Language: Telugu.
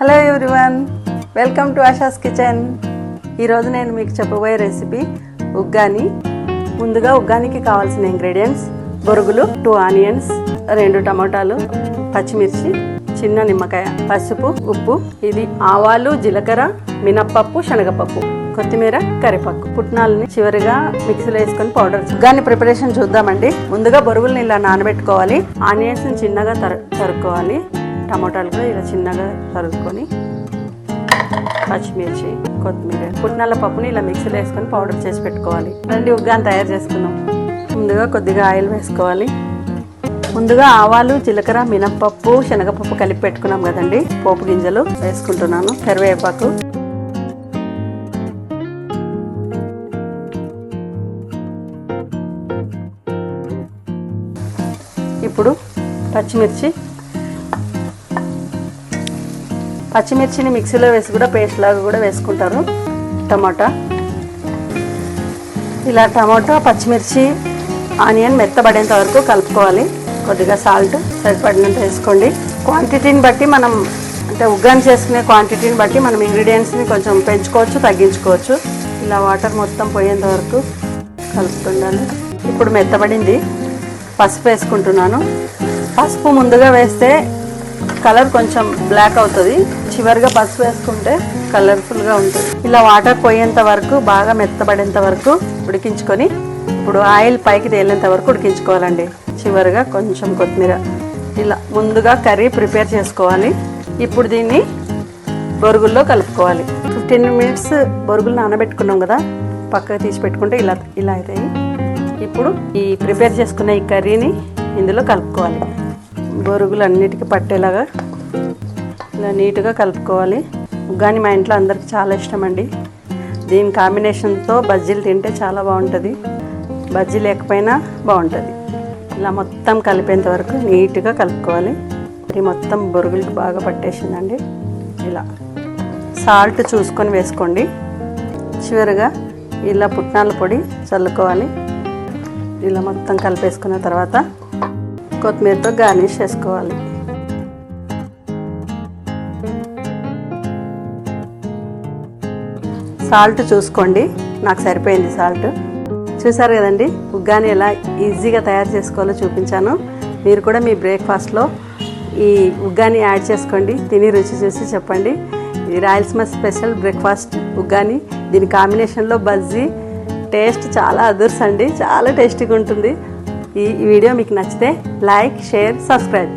Hello everyone welcome to Asha's kitchen ఈరోజు నేను మీకు చెప్పబోయే రెసిపీ ఉగ్గాని. ముందుగా ఉగ్గానికి కావాల్సిన ఇంగ్రీడియంట్స్ బొరుగులు టూ ఆనియన్స్ రెండు టమాటాలు పచ్చిమిర్చి చిన్న నిమ్మకాయ పసుపు ఉప్పు ఇది ఆవాలు జీలకర్ర మినప్పప్పు శనగపప్పు కొత్తిమీర కరివేపాకు. పుట్నాలని చివరిగా మిక్సీలో వేసుకొని పౌడర్ ఉగ్గాని ప్రిపరేషన్ చూద్దామండి. ముందుగా బొరుగుల్ని ఇలా నానబెట్టుకోవాలి. ఆనియన్స్ని చిన్నగా తరు తరుక్కోవాలి. టమాటాలు కూడా ఇలా చిన్నగా తరుక్కొని పచ్చిమిర్చి కొత్తిమీర పుట్నాల పప్పుని ఇలా మిక్సీలో వేసుకొని పౌడర్ చేసి పెట్టుకోవాలి. రండి ఉగ్గాని తయారు చేసుకుందాం. ముందుగా కొద్దిగా ఆయిల్ వేసుకోవాలి. ముందుగా ఆవాలు జీలకర్ర మినప్పప్పు శనగపప్పు కలిపి పెట్టుకున్నాం కదండి. పోపు గింజలు వేసుకుంటున్నాను కరివేపాకు. ఇప్పుడు పచ్చిమిర్చి పచ్చిమిర్చిని మిక్సీలో వేసి కూడా పేస్ట్ లాగా కూడా వేసుకుంటారు. టమాటా. ఇలా టమాటా పచ్చిమిర్చి ఆనియన్ మెత్తబడేంత వరకు కలుపుకోవాలి. కొద్దిగా సాల్ట్ సరిపడినంత వేసుకోండి. క్వాంటిటీని బట్టి మనం అంటే ఉగ్గాని చేసుకునే క్వాంటిటీని బట్టి మనం ఇంగ్రీడియంట్స్ని కొంచెం పెంచుకోవచ్చు తగ్గించుకోవచ్చు. ఇలా వాటర్ మొత్తం పోయేంత వరకు కలుపుతుండాలి. ఇప్పుడు మెత్తబడింది. పసుపు వేసుకుంటున్నాను. పసుపు ముందుగా వేస్తే కలర్ కొంచెం బ్లాక్ అవుతుంది. చివరిగా పసుపు వేసుకుంటే కలర్ఫుల్గా ఉంటుంది. ఇలా వాటర్ పోయేంత వరకు బాగా మెత్తబడేంత వరకు ఉడికించుకొని ఇప్పుడు ఆయిల్ పైకి తేలేంత వరకు ఉడికించుకోవాలండి. చివరిగా కొంచెం కొత్తిమీర. ఇలా ముందుగా కర్రీ ప్రిపేర్ చేసుకోవాలి. ఇప్పుడు దీన్ని బొరుగుల్లో కలుపుకోవాలి. ఫిఫ్టీన్ మినిట్స్ బొరుగులు నానబెట్టుకున్నాం కదా పక్కకు తీసి పెట్టుకుంటే ఇలా ఇలా అవుతాయి. ఇప్పుడు ఈ ప్రిపేర్ చేసుకున్న ఈ కర్రీని ఇందులో కలుపుకోవాలి. బొరుగులు అన్నిటికీ పట్టేలాగా ఇలా నీట్గా కలుపుకోవాలి. ఉగ్గాని మా ఇంట్లో అందరికి చాలా ఇష్టం అండి దీని కాంబినేషన్తో బజ్జీలు తింటే చాలా బాగుంటుంది. బజ్జీ లేకపోయినా బాగుంటుంది. ఇలా మొత్తం కలిపేంత వరకు నీట్గా కలుపుకోవాలి. ఇది మొత్తం బొరుగులకి బాగా పట్టేసిందండి. ఇలా సాల్ట్ చూసుకొని వేసుకోండి. చివరిగా ఇలా పుట్నాల పొడి చల్లుకోవాలి. ఇలా మొత్తం కలిపేసుకున్న తర్వాత కొత్తిమీరతో గార్నిష్ చేసుకోవాలి. సాల్ట్ చూసుకోండి. నాకు సరిపోయింది సాల్ట్. చూసారు కదండి? ఉగ్గాని ఎలా ఈజీగా తయారు చేసుకోవాలో చూపించాను. మీరు కూడా మీ బ్రేక్ఫాస్ట్లో ఈ ఉగ్గాని యాడ్ చేసుకోండి. తిని రుచి చూసి చెప్పండి. ఇది రాయలసీమ స్పెషల్ బ్రేక్ఫాస్ట్ ఉగ్గాని. దీని కాంబినేషన్లో బజ్జీ. టేస్ట్ చాలా అదుర్స్ అండి. చాలా టేస్టీగా ఉంటుంది. ఈ వీడియో మీకు నచ్చితే లైక్ షేర్ సబ్స్క్రైబ్.